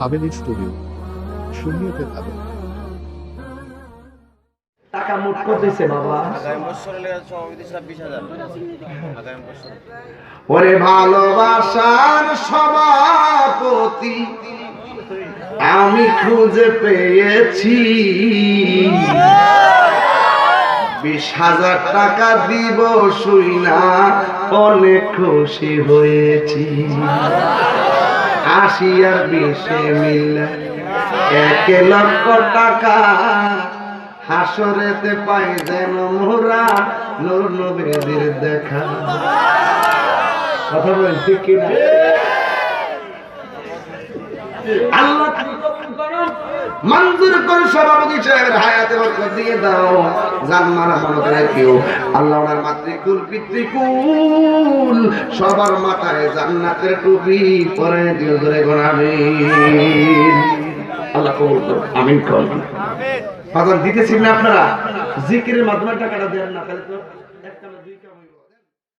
Haveli studio. শূন্যতে ভালো টাকা মোট করতেছে বাবা? আগামী বছরের লেগে সভাপতি ছাব্বিশ হাজার। আগামী বছর। ওরে ভালোবাসার সভাপতি আমি খুঁজে পেয়েছি। বিশ হাজার টাকা দিব শুই না অনেক খুশি হয়েছি। আশি আর বিশে মিল। এক লক্ষ টাকা হাসরেতে পাই যেন মোরা নূর নবীদের দেখা। কথা বলছি কিনা? আল্লাহ মঞ্জুর করে সভাপতি সাহেবের দিয়ে দাও আল্লাহ ওনার মাতৃকুল, পিতৃকুল, সবার মাথায় জান্নাতের টুপি পরে দিও ধরে গোনামিন আল্লাহ কবুল করুন আমিন দিতেছেন না আপনারা? জিকিরের মাধ্যমে টাকাটা দেন না তো এক কামে দুই কামে